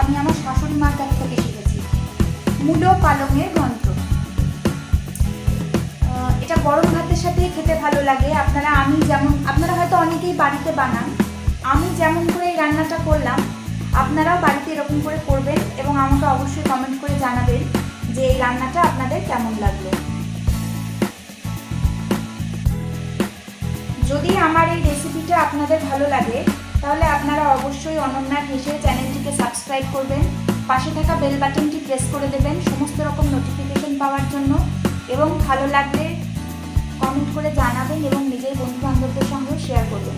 আমি আমার শাশুড়ি মার কাছ থেকে শিখেছি। মূলো পালংয়ের আহ, এটা গরম ভাতের সাথে খেতে ভালো লাগে। আপনারা আমি যেমন আপনারা হয়তো অনেকেই বাড়িতে বানান। আমি যেমন করে এই রান্নাটা করলাম আপনারাও বাড়িতে এরকম করে করবেন এবং আমাকে অবশ্যই কমেন্ট করে জানাবেন যে এই রান্নাটা আপনাদের কেমন লাগল। যদি আমার এই রেসিপিটা আপনাদের ভালো লাগে তাহলে আপনারা অবশ্যই অনন্যার হেসে চ্যানেলটিকে সাবস্ক্রাইব করবেন পাশে থাকা বেল বাটনটি প্রেস করে দেবেন সমস্ত রকম নোটিফিকেশন পাওয়ার জন্য এবং ভালো লাগলে কমেন্ট করে জানাবেন এবং নিজের বন্ধু বান্ধবদের সঙ্গেও শেয়ার করবেন।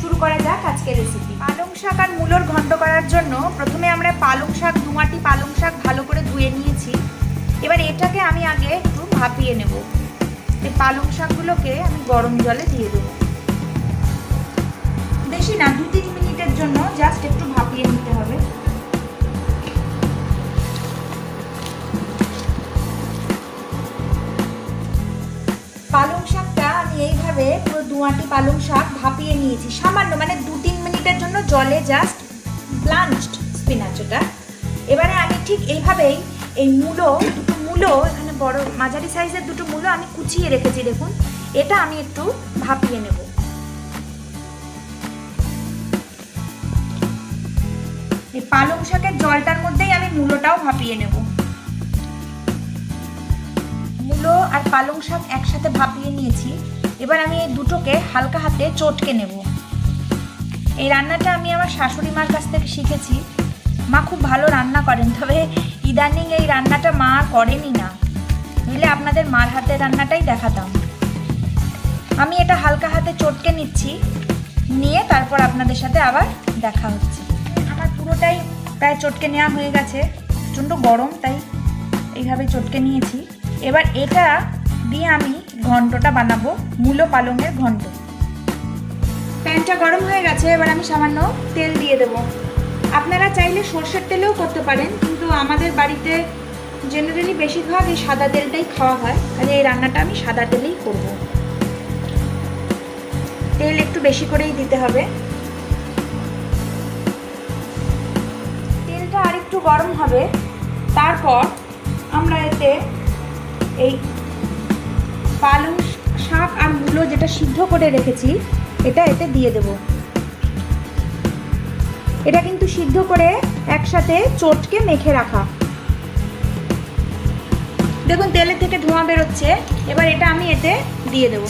শুরু করা যাক আজকের রেসিপি পালং শাক আর মূলোর ঘন্ট করার জন্য প্রথমে আমরা পালং শাক দুমাটি পালং শাক ভালো করে ধুয়ে নিয়েছি। এবার এটাকে আমি আগে একটু ভাপিয়ে নেব। এই পালং শাকগুলোকে আমি গরম জলে দিয়ে দেবো। বেশি না দু তিন মিনিটের জন্য জাস্ট একটু ভাপিয়ে নিতে হবে। দুয়াটি পালং শাক ভাপিয়ে নিয়েছি। সামান্য মানে দু তিন মিনিটের জন্য জলে জাস্ট ব্লাঞ্চড স্পিনাচ ওটা। এবারে আমি ঠিক এইভাবেই এই মূলো, দুটো মূলো, এখানে বড় মাঝারি সাইজের দুটো মূলো আমি কুচিয়ে রেখেছি, দেখুন। এটা আমি একটু ভাপিয়ে নেব। এই পালং শাকের জলটার মধ্যেই আমি মূলোটাও ভাপিয়ে নেব। মূলো আর পালং শাক একসাথে ভাপিয়ে নিয়েছি। এবার আমি এই দুটোকে হালকা হাতে চটকে নেব। এই রান্নাটা আমি আমার শাশুড়ি মার কাছ থেকে শিখেছি। মা খুব ভালো রান্না করেন, তবে ইদানিং এই রান্নাটা মা করেনি না। নইলে আপনাদের মার হাতের রান্নাটাই দেখাতাম। আমি এটা হালকা হাতে চটকে নিচ্ছি, নিয়ে তারপর আপনাদের সাথে আবার দেখা হচ্ছে। আমার পুরোটাই প্রায় চটকে নেওয়া হয়ে গেছে, প্রচণ্ড গরম, তাই এইভাবে চটকে নিয়েছি। এবার এটা দিয়ে আমি ঘন্টটা বানাবো, মূলো পালংয়ের ঘন্ট প্যানটা গরম হয়ে গেছে, এবার আমি সামান্য তেল দিয়ে দেবো। আপনারা চাইলে সর্ষের তেলেও করতে পারেন, কিন্তু আমাদের বাড়িতে জেনারেলি বেশিরভাগ এই সাদা তেলটাই খাওয়া হয়, তাহলে এই রান্নাটা আমি সাদা তেলেই করব। তেল একটু বেশি করেই দিতে হবে। তেলটা আর একটু গরম হবে, তারপর আমরা এতে এই পালং শাক আর মূলো যেটা সিদ্ধ করে রেখেছি, এটা এতে দিয়ে দেব। এটা কিন্তু সিদ্ধ করে একসাথে চটকে মেখে রাখা। দেখুন তেলের থেকে ধোঁয়া বেরোচ্ছে। এবার এটা আমি এতে দিয়ে দেব।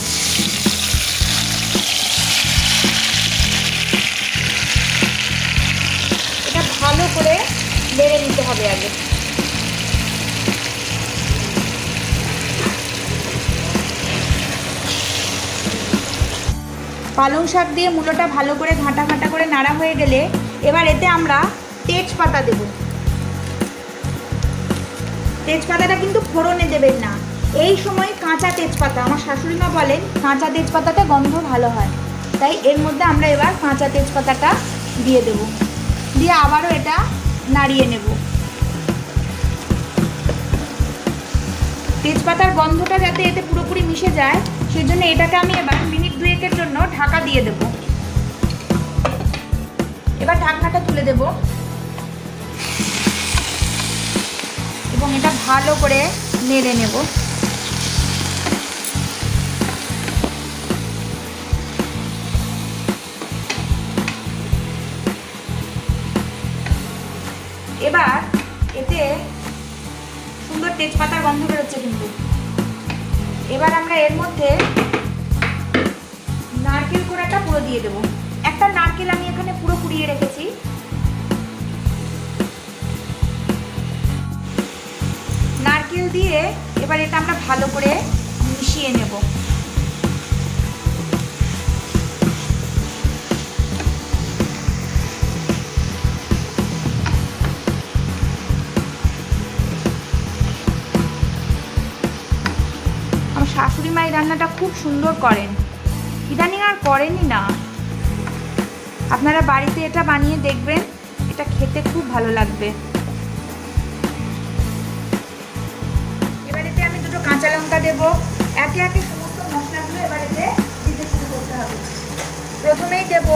এটা ভালো করে বেড়ে নিতে হবে আগে। পালং শাক দিয়ে মূলোটা ভালো করে ঘাঁটা ঘাঁটা করে নাড়া হয়ে গেলে এবার এতে আমরা তেজপাতা দেব। তেজপাতাটা কিন্তু ফোড়নে দেবেন না। এই সময় কাঁচা তেজপাতা, আমার শাশুড়ি মা বলেন, কাঁচা তেজপাতাটা গন্ধ ভালো হয়। তাই এর মধ্যে আমরা এবার কাঁচা তেজপাতাটা দিয়ে দেব। দিয়ে আবারও এটা নাড়িয়ে নেব। তেজপাতার গন্ধটা যাতে এতে পুরোপুরি মিশে যায় সেই জন্য এটাকে আমি এবার মিনিট দুয়েকের জন্য ঢাকা দিয়ে দেব। এবার ঢাকনাটা তুলে দেব। এবং এটা ভালো করে নেড়ে নেব। তেজপাতার গন্ধ বেরোচ্ছে কিন্তু। এবার আমরা এর মধ্যে নারকেল কোড়াটা পুরো দিয়ে দেবো। একটা নারকেল আমি এখানে পুরো কুড়িয়ে রেখেছি। নারকেল দিয়ে এবার এটা আমরা ভালো করে মিশিয়ে নেব। আমার এই রান্নাটা খুব সুন্দর করেন। ইদানিং আর করেনই না। আপনারা বাড়িতে এটা বানিয়ে দেখবেন, এটা খেতে খুব ভালো লাগবে। এবারেতে আমি দুটো কাঁচা লঙ্কা দেবো। একে একে সমস্ত মশলাগুলো এবারেতে দিতে শুরু করতে হবে। প্রথমেই দেব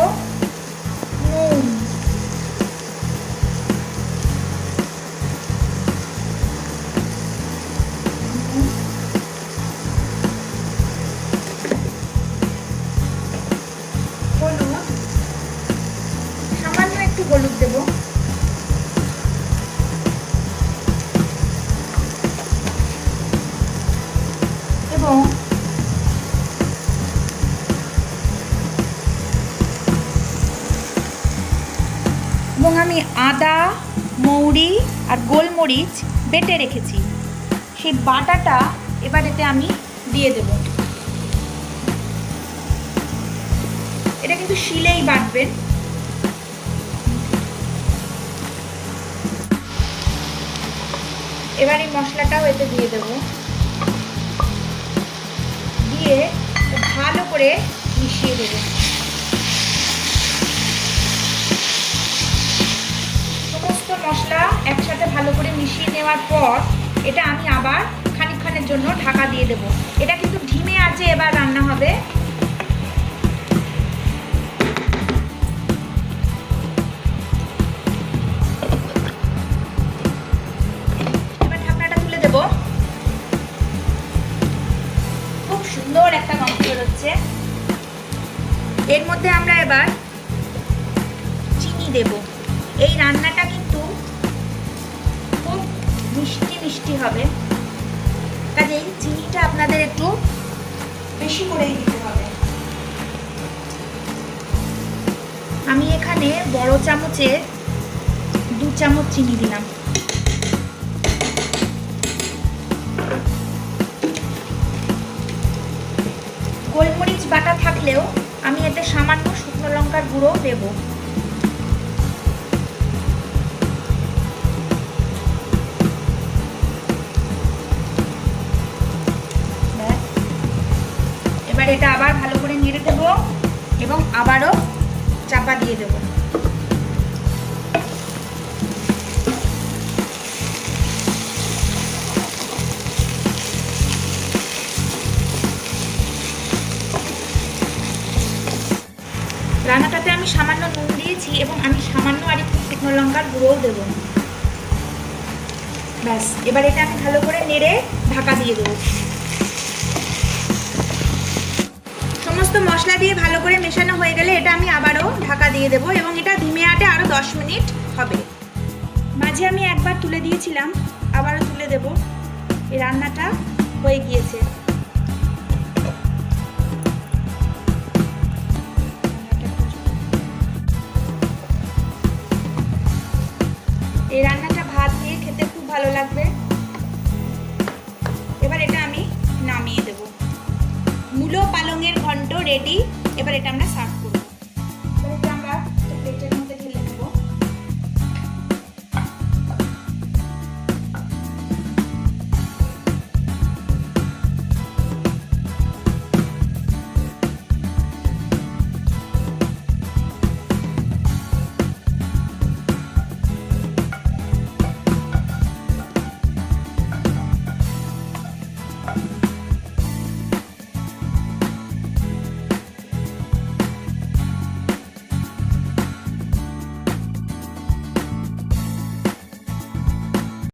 এবং এবং আমি আদা, মৌরি আর গোলমরিচ বেটে রেখেছি। সেই বাটাটা এবার এতে আমি দিয়ে দেব। এটা কিন্তু শিলেই বাটবেন। এবার এই মশলাটাও এতে দিয়ে দেব। দিয়ে ভালো করে মিশিয়ে দেবো। সমস্ত মশলা একসাথে ভালো করে মিশিয়ে নেওয়ার পর এটা আমি আবার খানিকক্ষণের জন্য ঢাকা দিয়ে দেবো। এটা কিন্তু ধিমে আছে, এবার রান্না হবে। মিষ্টি হবে। কাজেই চিনিটা আপনাদের একটু বেশি করেই দিতে হবে। আমি এখানে বড় চামচের দু চামচ চিনি দিলাম। গোলমরিচ বাটা থাকলেও আমি এতে সামান্য শুকনো লঙ্কার গুঁড়ো দেবো। এবার এটা আবার ভালো করে নেড়ে দেব এবং আবারও চাপা দিয়ে দেব। রান্নাটাতে আমি সামান্য নুন দিয়েছি এবং আমি সামান্য আর একটু শুকনো লঙ্কার গুঁড়োও দেব। ব্যাস, এবার এটা আমি ভালো করে নেড়ে ঢাকা দিয়ে দেবো। সমস্ত মশলা দিয়ে ভালো করে মেশানো হয়ে গেলে এটা আমি আবারও ঢাকা দিয়ে দেবো এবং এটা ধিমে আটে আরও দশ মিনিট হবে। মাঝে আমি একবার তুলে দিয়েছিলাম, আবারও তুলে দেব। এই রান্নাটা হয়ে গিয়েছে। এই রান্নাটা ভাত দিয়ে খেতে খুব ভালো লাগবে রেডি এবার এটা আমরা সার্ভ